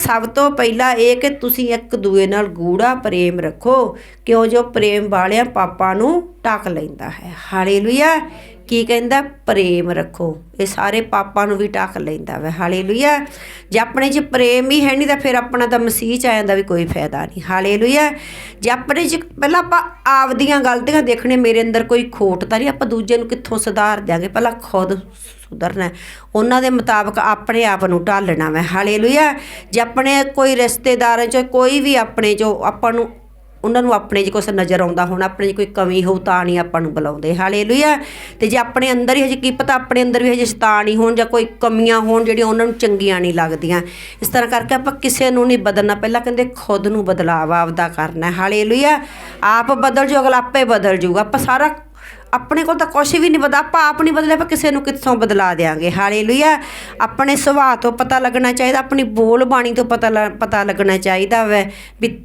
ਸਭ ਤੋਂ ਪਹਿਲਾਂ ਇਹ ਕਿ ਤੁਸੀਂ ਇੱਕ ਦੂਏ ਨਾਲ ਗੂੜਾ ਪ੍ਰੇਮ ਰੱਖੋ, ਕਿਉਂ ਜੋ ਪ੍ਰੇਮ ਵਾਲਿਆਂ ਪਾਪਾਂ ਨੂੰ ਢੱਕ ਲੈਂਦਾ ਹੈ। ਹਾਲੇਲੂਇਆ। ਕੀ ਕਹਿੰਦਾ? ਪ੍ਰੇਮ ਰੱਖੋ। ਇਹ ਸਾਰੇ ਪਾਪਾਂ ਨੂੰ ਵੀ ਢੱਕ ਲੈਂਦਾ ਵਾ। ਹਾਲੇਲੂਇਆ। ਜੇ ਆਪਣੇ 'ਚ ਪ੍ਰੇਮ ਹੀ ਹੈ ਨਹੀਂ ਤਾਂ ਫਿਰ ਆਪਣਾ ਤਾਂ ਮਸੀਹ 'ਚ ਆਇਆਂ ਦਾ ਵੀ ਕੋਈ ਫਾਇਦਾ ਨਹੀਂ। ਹਾਲੇਲੂਇਆ। ਜੇ ਆਪਣੇ 'ਚ ਪਹਿਲਾਂ ਆਪਾਂ ਆਪਦੀਆਂ ਗਲਤੀਆਂ ਦੇਖਣੇ, ਮੇਰੇ ਅੰਦਰ ਕੋਈ ਖੋਟ ਤਾਂ ਨਹੀਂ, ਆਪਾਂ ਦੂਜੇ ਨੂੰ ਕਿੱਥੋਂ ਸੁਧਾਰ ਦਿਆਂਗੇ? ਪਹਿਲਾਂ ਖੁਦ ਸੁਧਰਨਾ ਉਹਨਾਂ ਦੇ ਮੁਤਾਬਕ ਆਪਣੇ ਆਪ ਨੂੰ ਢਾਲਣਾ ਵਾ। ਹਾਲੇਲੂਇਆ। ਜੇ ਆਪਣੇ ਕੋਈ ਰਿਸ਼ਤੇਦਾਰਾਂ 'ਚ, ਕੋਈ ਵੀ ਆਪਣੇ 'ਚੋਂ ਆਪਾਂ ਨੂੰ ਉਹਨਾਂ ਨੂੰ ਆਪਣੇ 'ਚ ਕੁਛ ਨਜ਼ਰ ਆਉਂਦਾ ਹੋਣਾ, ਆਪਣੇ 'ਚ ਕੋਈ ਕਮੀ ਹੋਊ ਤਾਂ ਨਹੀਂ ਆਪਾਂ ਨੂੰ ਬੁਲਾਉਂਦੇ। ਹਾਲੇਲੂਇਆ ਤੇ ਜੇ ਆਪਣੇ ਅੰਦਰ ਹੀ ਹਜੇ ਕੀ ਪਤਾ, ਆਪਣੇ ਅੰਦਰ ਵੀ ਹਜੇ ਸ਼ੈਤਾਨ ਹੀ ਹੋਣ ਜਾਂ ਕੋਈ ਕਮੀਆਂ ਹੋਣ ਜਿਹੜੀਆਂ ਉਹਨਾਂ ਨੂੰ ਚੰਗੀਆਂ ਨਹੀਂ ਲੱਗਦੀਆਂ। ਇਸ ਤਰ੍ਹਾਂ ਕਰਕੇ ਆਪਾਂ ਕਿਸੇ ਨੂੰ ਨਹੀਂ ਬਦਲਣਾ, ਪਹਿਲਾਂ ਕਹਿੰਦੇ ਖੁਦ ਨੂੰ ਬਦਲਾਵ ਆਪਦਾ ਕਰਨਾ ਹੈ। ਹਾਲੇਲੂਇਆ ਆਪ ਬਦਲ ਜੋ ਅਗਲਾ ਆਪੇ ਬਦਲ ਜਾਊਗਾ। ਆਪਾਂ ਸਾਰਾ ਆਪਣੇ ਕੋਲ ਤਾਂ ਕੁਛ ਵੀ ਨਹੀਂ ਬਦਲ ਆਪਾਂ ਆਪ ਨਹੀਂ ਬਦਲੇ, ਆਪਾਂ ਕਿਸੇ ਨੂੰ ਕਿੱਥੋਂ ਬਦਲਾ ਦੇਾਂਗੇ ਹਾਲੇਲੂਇਆ ਆਪਣੇ ਸੁਭਾਅ ਤੋਂ ਪਤਾ ਲੱਗਣਾ ਚਾਹੀਦਾ, ਆਪਣੀ ਬੋਲ ਬਾਣੀ ਤੋਂ ਪਤਾ ਲ- ਪਤਾ ਲੱਗਣਾ ਚਾਹੀਦਾ ਵੈ, ਵੀ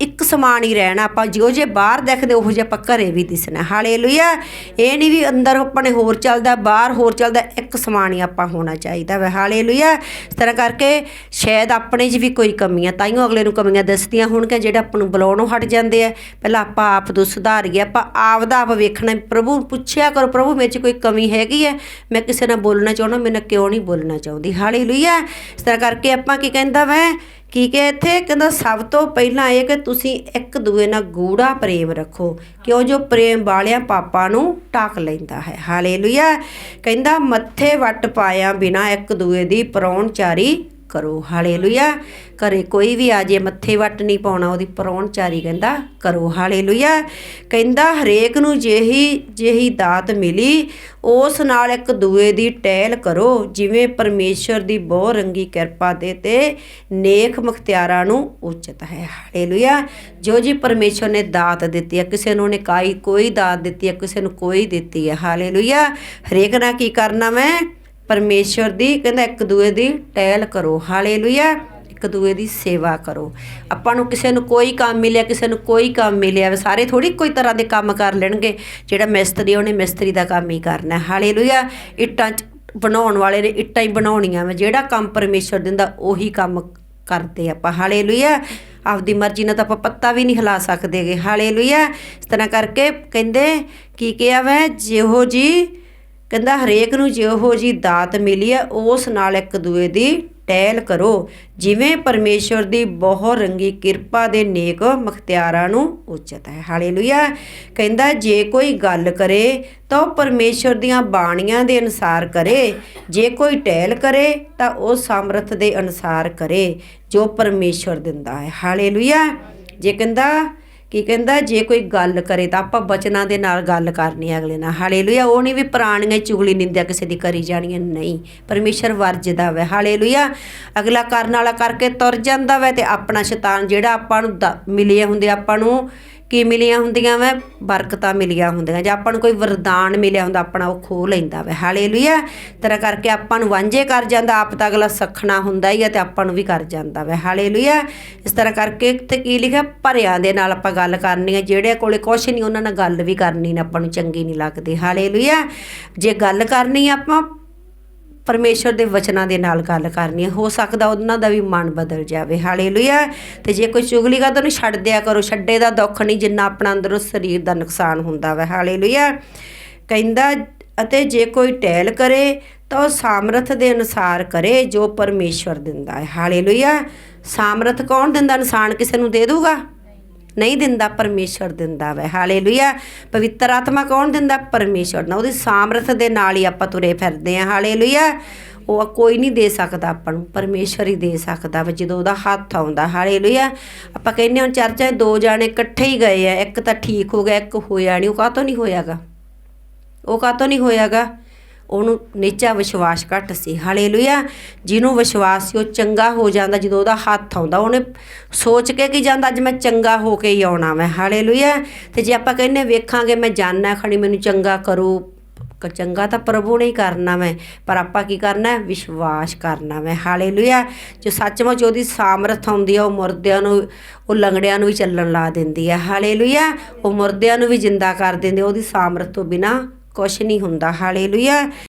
ਇੱਕ ਸਮਾਨ ਹੀ ਰਹਿਣਾ, ਆਪਾਂ ਜਿਉਂ ਜੇ ਬਾਹਰ ਦੇਖਦੇ ਉਹੋ ਜਿਹਾ ਆਪਾਂ ਘਰੇ ਵੀ ਦਿਸਣਾ। ਹਾਲੇਲੂਇਆ, ਇਹ ਨਹੀਂ ਵੀ ਅੰਦਰ ਆਪਣੇ ਹੋਰ ਚੱਲਦਾ, ਬਾਹਰ ਹੋਰ ਚੱਲਦਾ, ਇੱਕ ਸਮਾਨ ਹੀ ਆਪਾਂ ਹੋਣਾ ਚਾਹੀਦਾ ਵੈ। ਹਾਲੇਲੂਇਆ, ਇਸ ਤਰ੍ਹਾਂ ਕਰਕੇ ਸ਼ਾਇਦ ਆਪਣੇ 'ਚ ਵੀ ਕੋਈ ਕਮੀਆਂ ਤਾਈਓ ਅਗਲੇ ਨੂੰ ਕਮੀਆਂ ਦੱਸਦੀਆਂ ਹੋਣਗੀਆਂ, ਜਿਹੜੇ ਆਪਾਂ ਨੂੰ ਬੁਲਾਉਣੋਂ ਹਟ ਜਾਂਦੇ ਆ। ਪਹਿਲਾਂ ਆਪਾਂ ਆਪ ਤੋਂ ਸੁਧਾਰੀਏ ਆਪਾਂ ਆਪ ਦਾ ਆਪ ਵੇਖਣਾ ਪ੍ਰਭੂ ਨੂੰ ਪੁੱਛਿਆ ਕਰੋ, ਪ੍ਰਭੂ, ਮੇਰੇ 'ਚ ਕੋਈ ਕਮੀ ਹੈਗੀ ਹੈ? ਮੈਂ ਕਿਸੇ ਨਾਲ ਬੋਲਣਾ ਚਾਹੁੰਦਾ ਮੈਂ ਕਿਉਂ ਨਹੀਂ ਬੋਲਣਾ ਚਾਹੁੰਦੀ? ਹਾਲੇਲੂਇਆ, ਇਸ ਤਰ੍ਹਾਂ ਕਰਕੇ ਆਪਾਂ ਕੀ ਕਹਿੰਦਾ ਵੈ ਕੀ ਕਿ ਇੱਥੇ? ਕਹਿੰਦਾ, ਸਭ ਤੋਂ ਪਹਿਲਾਂ ਇਹ ਕਿ ਤੁਸੀਂ ਇੱਕ ਦੂਏ ਨਾਲ ਗੂੜਾ ਪ੍ਰੇਮ ਰੱਖੋ। ਕਿਉਂ? ਜੋ ਪ੍ਰੇਮ ਵਾਲਿਆਂ ਪਾਪਾਂ ਨੂੰ ਢੱਕ ਲੈਂਦਾ ਹੈ। ਹਾਲੇਲੂਇਆ। ਕਹਿੰਦਾ, ਮੱਥੇ ਵੱਟ ਪਾਇਆ ਬਿਨਾ ਇੱਕ ਦੂਏ ਦੀ ਪਰੌਣਚਾਰੀ ਕਰੋ। ਹਾਲੇਲੂਇਆ। ਘਰੇ ਕੋਈ ਵੀ ਆ ਜੇ ਮੱਥੇ ਵੱਟ ਨਹੀਂ ਪਾਉਣਾ, ਉਹਦੀ ਪਰੌਣਚਾਰੀ ਕਹਿੰਦਾ, ਕਰੋ। ਹਾਲੇਲੂਇਆ। ਕਹਿੰਦਾ, ਹਰੇਕ ਨੂੰ ਜਿਹੀ ਜਿਹੀ ਦਾਤ ਮਿਲੀ, ਉਸ ਨਾਲ ਇੱਕ ਦੂਏ ਦੀ ਟਹਿਲ ਕਰੋ। ਜਿਵੇਂ ਪਰਮੇਸ਼ਰ ਦੀ ਬਹੁ ਰੰਗੀ ਕਿਰਪਾ ਦੇ ਤੇ ਨੇਕ ਮੁਖਤਿਆਰਾਂ ਨੂੰ ਉਚਿਤ ਹੈ। ਹਾਲੇਲੂਇਆ। ਜੋ ਜੀ ਪਰਮੇਸ਼ਰ ਨੇ ਦਾਤ ਦਿੱਤੀ ਹੈ, ਕਿਸੇ ਨੂੰ ਨੇ ਕਾਈ ਕੋਈ ਦਾਤ ਦਿੱਤੀ ਹੈ, ਕਿਸੇ ਨੂੰ ਕੋਈ ਦਿੱਤੀ ਹੈ। ਹਾਲੇਲੂਇਆ। ਹਰੇਕ ਨਾਲ ਕੀ ਕਰਨਾ ਮੈਂ? ਪਰਮੇਸ਼ਰ ਦੀ ਕਹਿੰਦਾ ਇੱਕ ਦੂਏ ਦੀ ਟਹਿਲ ਕਰੋ ਹਾਲੇਲੂਇਆ। ਇੱਕ ਦੂਏ ਦੀ ਸੇਵਾ ਕਰੋ। ਆਪਾਂ ਨੂੰ ਕਿਸੇ ਨੂੰ ਕੋਈ ਕੰਮ ਮਿਲਿਆ ਕਿਸੇ ਨੂੰ ਕੋਈ ਕੰਮ ਮਿਲਿਆ ਵਾ, ਸਾਰੇ ਥੋੜੀ ਕੋਈ ਤਰ੍ਹਾਂ ਦੇ ਕੰਮ ਕਰ ਲੈਣਗੇ ਜਿਹੜਾ ਮਿਸਤਰੀ ਉਹਨੇ ਮਿਸਤਰੀ ਦਾ ਕੰਮ ਹੀ ਕਰਨਾ। ਹਾਲੇਲੂਇਆ। ਇੱਟਾਂ 'ਚ ਬਣਾਉਣ ਵਾਲੇ ਨੇ ਇੱਟਾਂ ਹੀ ਬਣਾਉਣੀਆਂ ਵਾ ਜਿਹੜਾ ਕੰਮ ਪਰਮੇਸ਼ਰ ਦਿੰਦਾ ਉਹੀ ਕੰਮ ਕਰਦੇ ਆਪਾਂ। ਹਾਲੇਲੂਇਆ। ਆਪਦੀ ਮਰਜ਼ੀ ਨਾਲ ਤਾਂ ਆਪਾਂ ਪੱਤਾ ਵੀ ਨਹੀਂ ਹਿਲਾ ਸਕਦੇਗੇ ਹਾਲੇਲੂਇਆ। ਇਸ ਤਰ੍ਹਾਂ ਕਰਕੇ ਕਹਿੰਦੇ ਕੀ ਕਿਹਾ ਵੈ ਜਿਹੋ ਜੀ ਕਹਿੰਦਾ, ਹਰੇਕ ਨੂੰ ਜਿਹੋ ਜੀ ਦਾਤ ਮਿਲੀ ਹੈ, ਉਸ ਨਾਲ ਇੱਕ ਦੂਏ ਦੀ ਟਹਿਲ ਕਰੋ। ਜਿਵੇਂ ਪਰਮੇਸ਼ਰ ਦੀ ਬਹੁ ਰੰਗੀ ਕਿਰਪਾ ਦੇ ਨੇਕ ਮੁਖਤਿਆਰਾਂ ਨੂੰ ਉਚਿਤ ਹੈ। ਹਾਲੇਲੂਇਆ। ਕਹਿੰਦਾ, ਜੇ ਕੋਈ ਗੱਲ ਕਰੇ, ਤਾਂ ਉਹ ਪਰਮੇਸ਼ਰ ਦੀਆਂ ਬਾਣੀਆਂ ਦੇ ਅਨੁਸਾਰ ਕਰੇ। ਜੇ ਕੋਈ ਟਹਿਲ ਕਰੇ, ਤਾਂ ਉਹ ਸਮਰਥ ਦੇ ਅਨੁਸਾਰ ਕਰੇ, ਜੋ ਪਰਮੇਸ਼ਰ ਦਿੰਦਾ ਹੈ। ਹਾਲੇਲੂਇਆ। ਜੇ ਕਹਿੰਦਾ ਕੀ ਕਹਿੰਦਾ, ਜੇ ਕੋਈ ਗੱਲ ਕਰੇ ਤਾਂ ਆਪਾਂ ਬਚਨਾਂ ਦੇ ਨਾਲ ਗੱਲ ਕਰਨੀ ਹੈ ਅਗਲੇ ਨਾਲ। ਹਾਲੇਲੂਇਆ, ਉਹ ਨਹੀਂ ਵੀ ਪੁਰਾਣੀਆਂ ਚੁਗਲੀ ਨਿੰਦਿਆ ਕਿਸੇ ਦੀ ਕਰੀ ਜਾਣੀ ਨਹੀਂ, ਪਰਮੇਸ਼ਰ ਵਰਜਦਾ ਵੈ। ਹਾਲੇਲੂਇਆ, ਅਗਲਾ ਕਰਨ ਵਾਲਾ ਕਰਕੇ ਤੁਰ ਜਾਂਦਾ ਵੈ ਤੇ ਆਪਣਾ ਸ਼ੈਤਾਨ ਜਿਹੜਾ ਆਪਾਂ ਨੂੰ ਦ- ਮਿਲੇ ਹੁੰਦੇ ਆਪਾਂ ਨੂੰ ਕੀ ਮਿਲੀਆਂ ਹੁੰਦੀਆਂ ਵੈ, ਬਰਕਤਾਂ ਮਿਲੀਆਂ ਹੁੰਦੀਆਂ। ਜਾਂ ਆਪਾਂ ਨੂੰ ਕੋਈ ਵਰਦਾਨ ਮਿਲਿਆ ਹੁੰਦਾ, ਆਪਣਾ ਉਹ ਖੋ ਲੈਂਦਾ ਵੈ। ਹਾਲੇਲੂਇਆ। ਤਰ੍ਹਾਂ ਕਰਕੇ ਆਪਾਂ ਨੂੰ ਵਾਂਝੇ ਕਰ ਜਾਂਦਾ, ਆਪ ਤਾਂ ਅਗਲਾ ਸਖਣਾ ਹੁੰਦਾ ਹੀ ਆ ਤੇ ਆਪਾਂ ਨੂੰ ਵੀ ਕਰ ਜਾਂਦਾ ਵੈ। ਹਾਲੇਲੂਇਆ। ਇਸ ਤਰ੍ਹਾਂ ਕਰਕੇ ਤੇ ਕੀ ਲਿਖਿਆ? ਭਰਿਆਂ ਦੇ ਨਾਲ ਆਪਾਂ ਗੱਲ ਕਰਨੀ ਹੈ ਜਿਹੜੇ ਕੋਲੇ ਕੁਛ ਨਹੀਂ, ਉਹਨਾਂ ਨਾਲ ਗੱਲ ਵੀ ਕਰਨੀ ਨਾ, ਆਪਾਂ ਨੂੰ ਚੰਗੀ ਨਹੀਂ ਲੱਗਦੀ। ਹਾਲੇਲੂਇਆ। ਜੇ ਗੱਲ ਕਰਨੀ ਆਪਾਂ ਪਰਮੇਸ਼ਰ ਦੇ ਵਚਨਾਂ ਦੇ ਨਾਲ ਗੱਲ ਕਰਨੀ ਹੈ। ਹੋ ਸਕਦਾ ਉਹਨਾਂ ਦਾ ਵੀ ਮਨ ਬਦਲ ਜਾਵੇ। ਹਾਲੇਲੂਇਆ। ਤੇ ਜੇ ਕੋਈ ਚੁਗਲੀ ਕਰਦਾ, ਉਹਨੂੰ ਛੱਡ ਦਿਆ ਕਰੋ। ਛੱਡੇ ਦਾ ਦੁੱਖ ਨਹੀਂ, ਜਿੰਨਾ ਆਪਣਾ ਅੰਦਰੋਂ ਸਰੀਰ ਦਾ ਨੁਕਸਾਨ ਹੁੰਦਾ ਵਾ। ਹਾਲੇਲੂਇਆ। ਕਹਿੰਦਾ, ਅਤੇ ਜੇ ਕੋਈ ਟਹਿਲ ਕਰੇ, ਤਾਂ ਉਹ ਸਾਮਰਥ ਦੇ ਅਨੁਸਾਰ ਕਰੇ ਜੋ ਪਰਮੇਸ਼ਰ ਦਿੰਦਾ ਹੈ। ਹਾਲੇਲੂਇਆ। ਸਾਮਰਥ ਕੌਣ ਦਿੰਦਾ? ਇਨਸਾਨ ਕਿਸੇ ਨੂੰ ਦੇ ਦੂਗਾ ਨਹੀਂ ਦਿੰਦਾ ਪਰਮੇਸ਼ਰ ਦਿੰਦਾ ਵੈ। ਹਾਲੇਲੂਇਆ। ਪਵਿੱਤਰ ਆਤਮਾ ਕੌਣ ਦਿੰਦਾ? ਪਰਮੇਸ਼ਰ ਨਾ ਉਹਦੀ ਸਾਮਰਥ ਦੇ ਨਾਲ ਹੀ ਆਪਾਂ ਤੁਰੇ ਫਿਰਦੇ ਹਾਂ। ਹਾਲੇਲੂਇਆ। ਉਹ ਕੋਈ ਨਹੀਂ ਦੇ ਸਕਦਾ ਆਪਾਂ ਨੂੰ। ਪਰਮੇਸ਼ਰ ਹੀ ਦੇ ਸਕਦਾ ਵਾ, ਜਦੋਂ ਉਹਦਾ ਹੱਥ ਆਉਂਦਾ। ਹਾਲੇਲੂਇਆ। ਆਪਾਂ ਕਹਿੰਦੇ ਹਾਂ ਚਰਚਾਂ 'ਚ ਦੋ ਜਾਣੇ ਇਕੱਠੇ ਹੀ ਗਏ ਆ। ਇੱਕ ਤਾਂ ਠੀਕ ਹੋ ਗਿਆ, ਇੱਕ ਹੋਇਆ ਨਹੀਂ। ਉਹ ਕਾਹ ਤੋਂ ਨਹੀਂ ਹੋਇਆਗਾ? ਉਹ ਕਾਹ ਤੋਂ ਨਹੀਂ ਹੋਇਆਗਾ? ਉਹਨੂੰ ਨੀਚਾ ਵਿਸ਼ਵਾਸ ਘੱਟ ਸੀ। ਹਾਲੇਲੂਇਆ, ਜਿਹਨੂੰ ਵਿਸ਼ਵਾਸ ਸੀ, ਉਹ ਚੰਗਾ ਹੋ ਜਾਂਦਾ, ਜਦੋਂ ਉਹਦਾ ਹੱਥ ਆਉਂਦਾ, ਉਹਨੇ ਸੋਚ ਕੇ ਕੀ ਜਾਂਦਾ, ਅੱਜ ਮੈਂ ਚੰਗਾ ਹੋ ਕੇ ਹੀ ਆਉਣਾ ਮੈਂ ਹਾਲੇਲੂਇਆ। ਤੇ ਜੇ ਆਪਾਂ ਕਹਿੰਨੇ ਵੇਖਾਂਗੇ, ਮੈਂ ਜਾਣਨਾ ਖਣੀ ਮੈਨੂੰ ਚੰਗਾ ਕਰੂ ਚੰਗਾ ਤਾਂ ਪ੍ਰਭੂ ਨੇ ਹੀ ਕਰਨਾ ਮੈਂ ਪਰ ਆਪਾਂ ਕੀ ਕਰਨਾ ਹੈ ਵਿਸ਼ਵਾਸ ਕਰਨਾ ਮੈਂ ਹਾਲੇਲੂਇਆ। ਜੋ ਸੱਚਮੁੱਚ ਉਹਦੀ ਸਾਮਰਥ ਆਉਂਦੀ ਆ, ਉਹ ਮੁਰਦਿਆਂ ਨੂੰ, ਉਹ ਲੰਗੜਿਆਂ ਨੂੰ ਵੀ ਚੱਲਣ ਲਾ ਦਿੰਦੀ ਹੈ ਹਾਲੇਲੂਇਆ। ਉਹ ਮੁਰਦਿਆਂ ਨੂੰ ਵੀ ਜਿੰਦਾ ਕਰ ਦਿੰਦੀ ਉਹਦੀ ਸਾਮਰਥ ਤੋਂ ਬਿਨਾ ਕੁਛ ਨਹੀਂ ਹੁੰਦਾ ਹਾਲੇਲੂਇਆ।